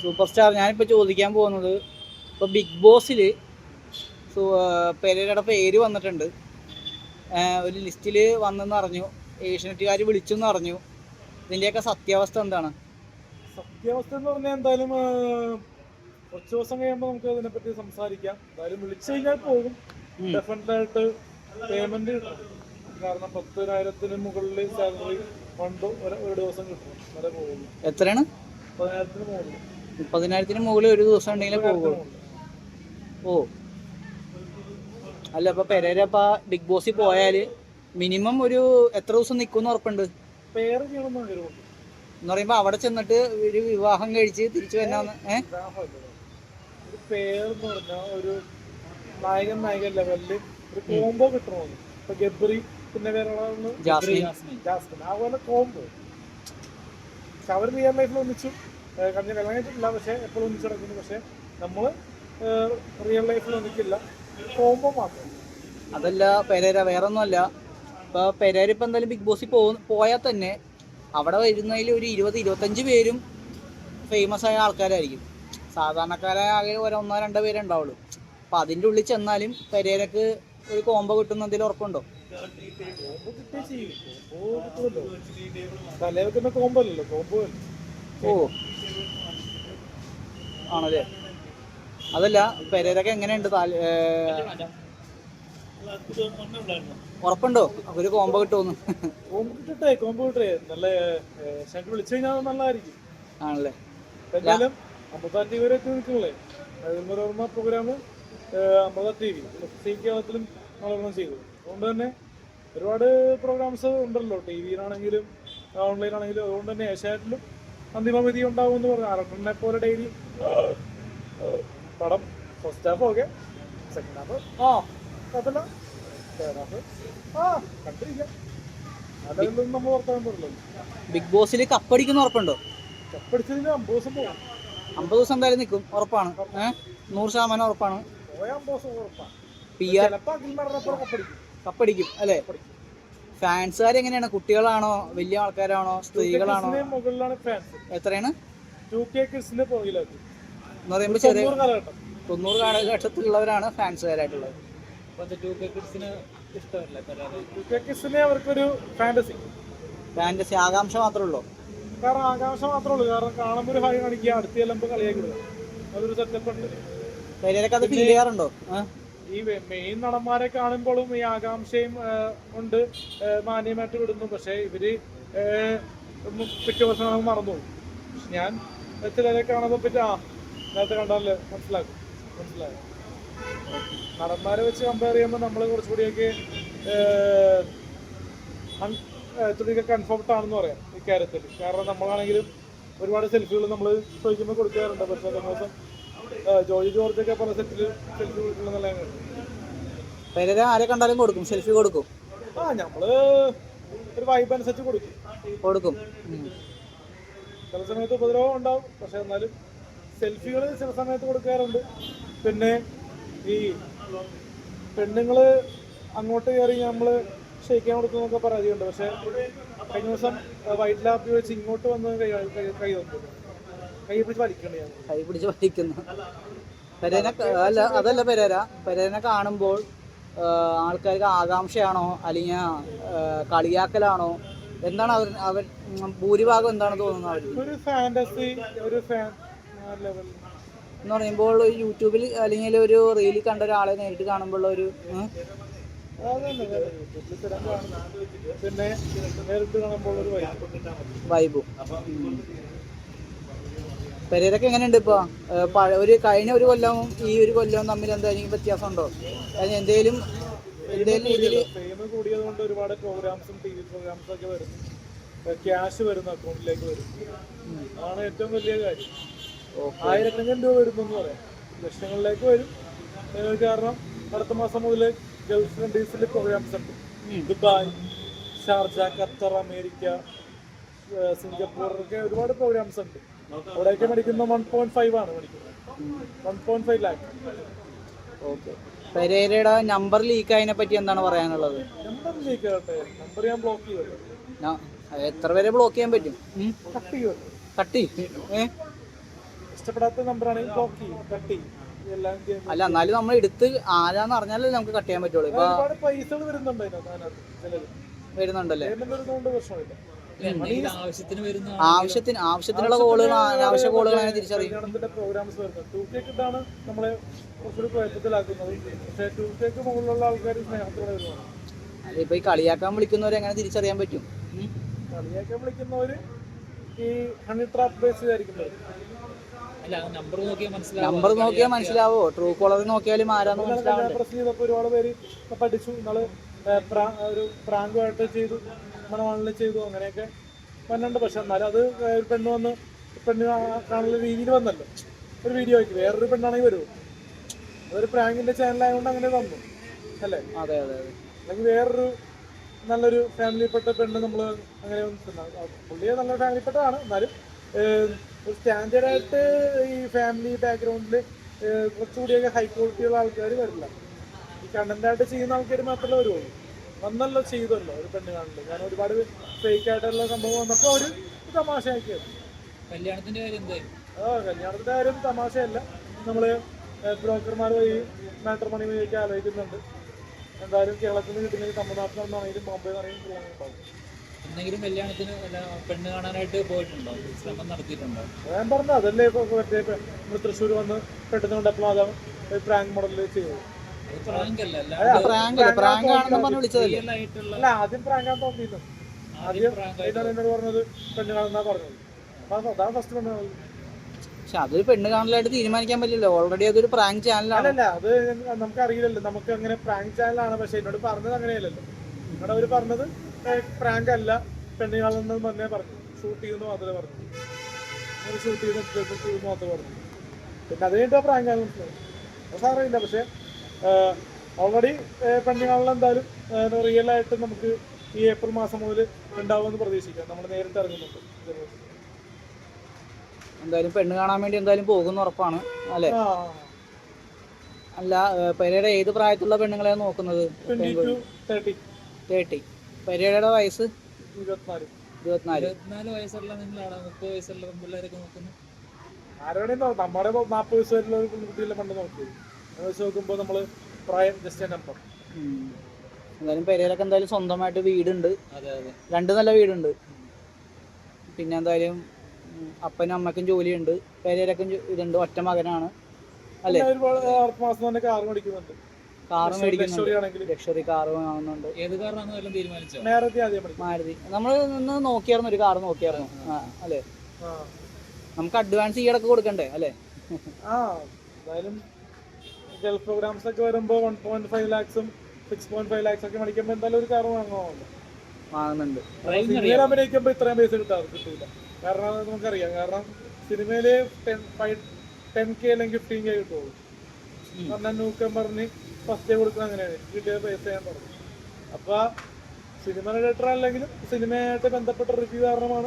Super star ഞാനിപ്പോൾ ചോദിക്കാൻ പോകുന്നത് ഇപ്പോൾ ബിഗ് ബോസിൽ പെരേരയുടെ പേര് വന്നിട്ടുണ്ട്. ഒരു ലിസ്റ്റിൽ വന്നെന്ന് അറിഞ്ഞു. ഏഷ്യനെറ്റുകാർ വിളിച്ചെന്ന് അറിഞ്ഞു. ഇതിന്റെയൊക്കെ സത്യാവസ്ഥ എന്താണ്? സത്യാവസ്ഥ എന്ന് പറഞ്ഞാൽ എന്തായാലും കുറച്ച് ദിവസം കഴിയുമ്പോൾ നമുക്ക് അതിനെപ്പറ്റി സംസാരിക്കാം. എന്തായാലും വിളിച്ചു കഴിഞ്ഞാൽ പോകും. ഉം. ഡെഫിനറ്റ് ആയിട്ട് പേയ്മെന്റ് കാരണം പത്തിനായിരത്തിന് മുകളിൽ സാലറി എത്രയാണ്? പതിനായിരത്തിന് മുകളിൽ. മുപ്പതിനായിരത്തിന് മുകളിൽ ഒരു ദിവസം ഉണ്ടെങ്കിലേ പോകുള്ളൂ. ഓ. അല്ല അപ്പൊ പെരേര അപ്പ ബിഗ് ബോസിൽ പോയാൽ മിനിമം ഒരു എത്ര ദിവസം നിൽക്കുമെന്ന് ഉറപ്പുണ്ട്? എന്ന് പറയുമ്പോ അവിടെ ചെന്നിട്ട് ഒരു വിവാഹം കഴിച്ച് തിരിച്ചു വരാന്ന് ഏഹ്. ഒരു നായകൻ നായകൻ ലെവലിൽ ഒരു കോംബോ കിട്ടണമെന്ന് ഇപ്പൊ ഗബ്രി പിന്നെ വേറൊരാളാണ് ജാസ്മിൻ. ജാസ്മിൻ. അതുപോലെ കോംബോ. പക്ഷെ അവർ റിയൽ ലൈഫിൽ ഒന്നിച്ചു കഴിഞ്ഞ കല്യാണം കഴിച്ചിട്ടില്ല പക്ഷെ എപ്പോഴും ഒന്നിച്ചു നടക്കുന്നു. പക്ഷെ നമ്മൾ റിയൽ ലൈഫിൽ ഒന്നിക്കില്ല. കോംബോ മാത്രം. അതല്ല പെരേര വേറൊന്നുമല്ല. ഇപ്പൊ പെരേര ഇപ്പൊ എന്തായാലും ബിഗ് ബോസിൽ പോ പോയാൽ തന്നെ അവിടെ വരുന്നതിൽ ഒരു ഇരുപത് ഇരുപത്തഞ്ച് പേരും ഫേമസ് ആയ ആൾക്കാരായിരിക്കും. സാധാരണക്കാരായ ആകെ ഒരു ഒന്നോ രണ്ടോ പേരേ ഉണ്ടാവുള്ളൂ. അപ്പൊ അതിന്റെ ഉള്ളിൽ ചെന്നാലും പെരേരക്ക് ഒരു കോമ്പോ കിട്ടുന്നതിൽ ഉറപ്പുണ്ടോ? കോംബോ കിട്ടേ ചെയ്യും. കോംബോ കിട്ടുമല്ലോ. തലേ വെക്കുന്ന കോംബോ അല്ലല്ലോ കോംബോ ഓ. ആണല്ലേ? അതല്ല പെരേരൊക്കെ എങ്ങനെയുണ്ട് ഉറപ്പുണ്ടോ? ഒരു കോംബോ കിട്ടുമെന്ന് കോംബോ കിട്ടട്ടെ കോംബോ കിട്ടേ നല്ല ശങ്കർ വിളിച്ചു കഴിഞ്ഞാൽ നല്ലതായിരിക്കും. ആണല്ലേ. എന്തായാലും അമൃത ടി വി എത്തി മനോരമ പ്രോഗ്രാം അമൃത ടി വി സി കേരളത്തിലും മനോരമ ചെയ്തു അതുകൊണ്ട് തന്നെ ഒരുപാട് പ്രോഗ്രാംസ് ഉണ്ടല്ലോ. ടി വിയിലാണെങ്കിലും ഓൺലൈനാണെങ്കിലും അതുകൊണ്ട് തന്നെ ഏഷ്യാനെറ്റിലും അന്തിമ വിധി ഉണ്ടാവും എന്ന് പറഞ്ഞു. അറക്കണ്ണെ പോലെ ഡെയിലി പടം first half okay second half ആ കുഴപ്പമില്ല. തേർഡ് ഹാഫ് ആ കണ്ടിരിക്കാം. അതൊന്നും നമ്മൾ വർത്താൻ പറ്റില്ല ബിഗ് ബോസിൽ കപ്പടിക്കുന്ന ഉറപ്പുണ്ടോ? കപ്പടിച്ചതിന് അമ്പത് ദിവസം പോകും. അമ്പത് ദിവസം എന്തായാലും നിൽക്കും ഉറപ്പാണ്. ഏഹ് നൂറ് ശതമാനം ഉറപ്പാണ്. പോയ അമ്പത് ദിവസം ഉറപ്പാണ്. പി ആർ ചിലപ്പോ അഖിൽ നടന്നപ്പോൾ കപ്പടിക്കും കപ്പടിക്കും അല്ലേ? ഫാൻസുകാർ എങ്ങനെയാണ്? കുട്ടികളാണോ? വലിയ ആൾക്കാരാണോ? സ്ത്രീകളാണോ? എത്രയാണ്? എന്ന് പറയുമ്പോൾ ചെറിയ തൊണ്ണൂറ് കാലഘട്ടം. തൊണ്ണൂറ് കാലഘട്ടത്തിലുള്ളവരാണ് ഫാൻസുകാരായിട്ടുള്ളത്. അവർക്കൊരു ഫാന്റസി ഫാന്റസി ആകാംക്ഷ മാത്രമേ ഉള്ളൂ? കാരണം ആകാംക്ഷ മാത്രമേ ഉള്ളൂ. കാരണം കാണുമ്പോൾ ഒരു ഹൈ കാണിക്കുക അടുത്ത് ചെല്ലുമ്പോൾ കളിയാക്കി അതൊരു സെറ്റപ്പ് ഉണ്ട് അത് ഫീൽ ചെയ്യാറുണ്ടോ? ഈ മെയിൻ നടന്മാരെ കാണുമ്പോഴും ഈ ആകാംക്ഷയും ഉണ്ട്. മാന്യമായിട്ട് വിടുന്നു. പക്ഷേ ഇവർ പിറ്റേ ദിവസം മറന്നു പക്ഷെ ഞാൻ ചിലരെ കാണുമ്പോൾ പിന്നെ ആ നേരത്തെ കണ്ടല്ലേ മനസ്സിലാക്കും. മനസ്സിലായി? നടന്മാരെ വെച്ച് കമ്പയർ ചെയ്യുമ്പോൾ നമ്മൾ കുറച്ചുകൂടിയൊക്കെ ഇത്രയൊക്കെ കൺഫോർട്ട് ആണെന്ന് പറയാം ഇക്കാര്യത്തിൽ കാരണം നമ്മളാണെങ്കിലും ഒരുപാട് സെൽഫികൾ നമ്മൾ ചോദിക്കുമ്പോൾ കൊടുക്കാറുണ്ട്. പക്ഷേ ദിവസം ആ, ജോർജ് ഒക്കെ പല സെറ്റിൽ സെൽഫി കണ്ടു. പെരേര ആരെ കണ്ടാലും കൊടുക്കും സെൽഫി കൊടുക്കും. ആ നമ്മൾ ഒരു വൈബ് അനുസരിച്ച് കൊടുക്കും. കൊടുക്കും. ചില സമയത്ത് ഉപദ്രവം ഉണ്ടാവും പക്ഷെ എന്നാലും സെൽഫികൾ ചില സമയത്ത് കൊടുക്കാറുണ്ട്. പിന്നെ ഈ പെണ്ണുങ്ങൾ അങ്ങോട്ട് കയറി നമ്മൾ ഷെയ്ക്കാൻ കൊടുക്കുന്നൊക്കെ പരാതിയുണ്ട്. പക്ഷെ കഴിഞ്ഞ ദിവസം വൈറ്റ് ലാപ്പി വെച്ച് ഇങ്ങോട്ട് വന്ന് കൈ കൈ- കൈ തന്നു. കൈ പിടിച്ച് വലിക്കുന്നു. പെരേനെ അല്ല അതല്ല പെരേര. പെരേനെ കാണുമ്പോൾ ആൾക്കാർക്ക് ആകാംക്ഷയാണോ? അല്ലെങ്കിൽ കളിയാക്കലാണോ? എന്താണ് അവർ അവർ ഭൂരിഭാഗം എന്താണ് തോന്നുന്നത് അവർക്ക്? ഒരു ഫാന്റസി ഒരു ലെവൽ എന്ന് പറയുമ്പോൾ യൂട്യൂബിൽ അല്ലെങ്കിൽ ഒരു റീലിൽ കണ്ട ഒരാളെ നേരിട്ട് കാണുമ്പോൾ ഒരു പിന്നെ വൈബും പെരേരൊക്കെ എങ്ങനെയുണ്ട് ഇപ്പോൾ പഴയ ഒരു കഴിഞ്ഞ ഒരു കൊല്ലവും ഈ ഒരു കൊല്ലവും തമ്മിൽ എന്തായാലും വ്യത്യാസം ഉണ്ടോ അതിന് എന്തേലും എന്തേലും രീതിയിൽ കൂടിയതുകൊണ്ട് കൂടിയത് ഒരുപാട് പ്രോഗ്രാംസും ടി വി പ്രോഗ്രാംസും ഒക്കെ വരുന്നു. ക്യാഷ് വരുന്ന അക്കൗണ്ടിലേക്ക് വരും അതാണ് ഏറ്റവും വലിയ കാര്യം. ആയിരക്കണക്കിന് രൂപ വരുന്നു പറയാം. ലക്ഷങ്ങളിലേക്ക് വരും. കാരണം അടുത്ത മാസം മുതൽ ഗൾഫ് കൺട്രീസിൽ പ്രോഗ്രാംസ് ഉണ്ട്. Dubai Sharjah Qatar America Singapore ഒക്കെ ഒരുപാട് പ്രോഗ്രാംസ് ഉണ്ട്. അവിടെയൊക്കെ മേടിക്കുന്ന വൺ പോയിന്റ് ഫൈവ് ആണ് one point five lakh okay പെരേരയുടെ number leak ആയതിനെ പറ്റി എന്താണ് പറയാനുള്ളത്? നമ്പർ ലീക്ക് നമ്പർ ഞാൻ ബ്ലോക്ക് എത്ര പേരെ ബ്ലോക്ക് ചെയ്യാൻ പറ്റും? കട്ട് ഇഷ്ടപ്പെടാത്ത നമ്പറാണെങ്കിൽ ബ്ലോക്ക് ചെയ്യും. കട്ട് അല്ല എന്നാലും നമ്മൾ എടുത്ത് ആരാന്ന് അറിഞ്ഞാലേ നമുക്ക് കട്ട് ചെയ്യാൻ പറ്റുള്ളൂ. ഇപ്പൊ വരുന്നുണ്ടല്ലേ? ആവശ്യത്തിന് ആവശ്യത്തിനുള്ള കോളുകൾ അനാവശ്യ കോളുകൾ അങ്ങനെ തിരിച്ചറിയും കല്യാണത്തിന്റെ പ്രോഗ്രാംസ് വരുന്നത്. ടൂ കേക്ക് ഇട്ടാണ് നമ്മളെ കുറച്ചുകൂടി കുഴപ്പത്തിലാക്കുന്നത് പക്ഷേ ടൂ കേക്ക് മുകളിലുള്ള ആൾക്കാർ സ്നേഹത്തോടെ വരുന്നതാണ് ഇപ്പൊ ഈ കളിയാക്കാൻ വിളിക്കുന്നവരെ എങ്ങനെ തിരിച്ചറിയാൻ പറ്റും? കളിയാക്കാൻ വിളിക്കുന്നവര് ഈ ഹണി ട്രാപ്പ് ബേസ് ആയിരിക്കും അല്ല നമ്പർ നോക്കിയാൽ മനസ്സിലാവും നമ്പർ നോക്കിയാൽ മനസ്സിലാവോ ട്രൂ കോളർ നോക്കിയാലും ആരാന്ന് മനസ്സിലാവും ഒരുപാട് പേര് പഠിച്ചു. ഇന്നാൾ ഒരു പ്രാങ്കുമായിട്ട് ചെയ്തു മണവാളിൽ ചെയ്തു അങ്ങനെയൊക്കെ വന്നിട്ടുണ്ട്. പക്ഷെ എന്നാലും അത് ഒരു പെണ്ണ് വന്ന് പെണ്ണ് കാണുന്ന രീതിയിൽ വന്നല്ലോ. ഒരു വീഡിയോ ആക്കി. വേറൊരു പെണ്ണാണെങ്കിൽ വരുമോ അതൊരു പ്രാങ്കിന്റെ ചാനലായതുകൊണ്ട് അങ്ങനെ വന്നു. അല്ലേ? അതെ അതെ അതെ. അല്ലെങ്കിൽ വേറൊരു നല്ലൊരു ഫാമിലിപ്പെട്ട പെണ്ണ് നമ്മൾ അങ്ങനെ പുള്ളിയെ നല്ല ഫാമിലിപ്പെട്ടതാണ് എന്നാലും ഒരു സ്റ്റാൻഡേർഡ് ആയിട്ട് ഈ ഫാമിലി ബാക്ക്ഗ്രൗണ്ടിൽ കുറച്ചുകൂടിയൊക്കെ ഹൈ ക്വാളിറ്റിയുള്ള ആൾക്കാർ വരില്ല. ഈ കണ്ടന്റായിട്ട് ചെയ്യുന്ന ആൾക്കാർ മാത്രമേ വരുള്ളൂ. വന്നല്ലോ ചെയ്തല്ലോ ഒരു പെണ്ണ് കാണില്ല ഞാൻ ഒരുപാട് ഫേക്ക് ആയിട്ടുള്ള സംഭവം വന്നപ്പോൾ അവർ തമാശയാക്കിയത്. കല്യാണത്തിന്റെ കാര്യം എന്തായാലും ആ കല്യാണത്തിന്റെ കാര്യം തമാശയല്ല. നമ്മൾ ബ്രോക്കർമാർ വഴി മാറ്റർ മണി വഴിയൊക്കെ ആലോചിക്കുന്നുണ്ട്. എന്തായാലും കേരളത്തിൽ നിന്ന് കിട്ടുന്നെങ്കിൽ തമിഴ്നാട്ടിൽ നിന്നാണെങ്കിലും ബോംബെ നിന്നാണെങ്കിലും ഉണ്ടാവും എന്തെങ്കിലും കല്യാണത്തിന് പെണ്ണ് കാണാനായിട്ട് പോയിട്ടുണ്ടോ? ശ്രമം നടത്തിയിട്ടുണ്ടോ? ഞാൻ പറഞ്ഞു അതല്ലേ ഇപ്പൊ മറ്റേ നമ്മൾ തൃശ്ശൂർ വന്ന് പെട്ടെന്ന് കൊണ്ടപ്പോൾ അതാണ് പ്രാങ്ക് മോഡലിൽ ചെയ്തത്. പ്രാങ്ക് അല്ല അല്ല, പ്രാങ്ക് പ്രാങ്ക് ആണെന്ന് പറഞ്ഞ് വിളിച്ചതല്ലേ അല്ല ആദ്യം ആദ്യം പ്രാങ്ക് ഇതാണ് എന്നോട് പറഞ്ഞത് പെണ്ണ് കാണുന്ന പറഞ്ഞത് അപ്പൊ അതാണ് ഫസ്റ്റ് പെണ്ണ് പക്ഷെ അതൊരു പെണ്ണ് കാണലായിട്ട് തീരുമാനിക്കാൻ പറ്റില്ലല്ലോ. ഓൾറെഡി അതൊരു പ്രാങ്ക് ചാനലാണ് അല്ലല്ല അത് നമുക്ക് അറിയില്ലല്ലോ. നമുക്ക് അങ്ങനെ പ്രാങ്ക് ചാനലാണ് പക്ഷെ എന്നോട് പറഞ്ഞത് അങ്ങനെയല്ലല്ലോ. ഇവിടെ അവർ പറഞ്ഞത് പ്രാങ്ക് അല്ല. പെണ്ണ് കാണുന്നത് തന്നെ പറഞ്ഞു ഷൂട്ട് ചെയ്യുന്നു മാത്രമേ പറഞ്ഞു. ഷൂട്ട് ചെയ്യുന്ന മാത്രമേ പറഞ്ഞു. പിന്നെ അത് കഴിഞ്ഞിട്ട് പ്രാങ്ക് ആണ് മനസ്സിലായി അത് സാറിയില്ല പക്ഷെ ഓൾറെഡി പെണ്ണ് ആണല്ലോ എന്തായാലും റിയൽ ആയിട്ട് നമുക്ക് ഈ ഏപ്രിൽ മാസം മുതൽ ഉണ്ടാവുമെന്ന് പ്രതീക്ഷിക്കാം. നമ്മൾ നേരിട്ട് ഇറങ്ങുന്നുണ്ട്. എന്തായാലും പെണ്ണ് കാണാൻ വേണ്ടി എന്തായാലും പോകുന്ന ഉറപ്പാണ്. അല്ലേ? അല്ല പെരയുടെ ഏത് പ്രായത്തിലുള്ള പെണ്ണുങ്ങളെയാണ് നോക്കുന്നത്? തേർട്ടി പെരയുടെ വയസ്സ്? ഇരുപത്തിനാല്. വയസ്സുള്ള നിങ്ങളാണ്? മുപ്പത് വയസ്സുള്ള പിള്ളേരൊക്കെ നോക്കുന്നത്? ആരോടെയും നമ്മുടെ നാപ്പത് നാൽപ്പത് പെണ്ണ് നോക്കിയത് വെച്ച് നോക്കുമ്പോൾ നമ്മൾ പ്രായം ജസ്റ്റ് നമ്പർ എന്തായാലും പെരയിലൊക്കെ എന്തായാലും സ്വന്തമായിട്ട് വീടുണ്ട്. അതെ അതെ. രണ്ട് നല്ല വീടുണ്ട്. പിന്നെ എന്തായാലും അപ്പനും അമ്മക്കും ജോലിയുണ്ട്. പെരയിലൊക്കെ ഇതുണ്ട് ഒറ്റ മകനാണ്. അല്ലേ? കാർ മേടിക്കുന്നുണ്ട്. കാറ് മേടിക്കുന്നുണ്ട്. ലക്ഷറി കാറ് വാങ്ങുന്നുണ്ട്. ഏത് കാറാണെന്ന് മാരുതി നമ്മൾ നിന്ന് നോക്കിയായിരുന്നു ഒരു കാറ് നോക്കിയായിരുന്നു. അല്ലേ? നമുക്ക് അഡ്വാൻസ് ഈടൊക്കെ കൊടുക്കണ്ടേ അല്ലേ? ആ എന്തായാലും ഗൾഫ് പ്രോഗ്രാംസ് ഒക്കെ വരുമ്പോൾ വൺ പോയിന്റ് ഫൈവ് ലാക്സും സിക്സ് പോയിന്റ് ഫൈവ് ലാക്സ് ഒക്കെ മേടിക്കുമ്പോൾ എന്തായാലും ഒരു കാർ വാങ്ങുന്നുണ്ട്. ഡ്രൈവിംഗ് സിനിമയിൽ അഭിനയിക്കുമ്പോൾ ഇത്രയും പൈസ കിട്ടാറ് കിട്ടില്ല കാരണം അത് നമുക്കറിയാം. കാരണം സിനിമയിൽ ടെൻ ഫൈവ് ടെൻ കെ അല്ലെങ്കിൽ ഫിഫ്റ്റീൻ കെ കിട്ടുള്ളൂ. പറഞ്ഞാൽ നൂക്കം പറഞ്ഞ് ഫസ്റ്റ് ഡേ കൊടുക്കുന്ന അങ്ങനെയാണ്. കിട്ടിയ പൈസ ഞാൻ പറഞ്ഞു. അപ്പൊ സിനിമ ഡയറക്ടർ അല്ലെങ്കിലും സിനിമയായിട്ട് ബന്ധപ്പെട്ട റിവ്യൂ കാരണമാണ്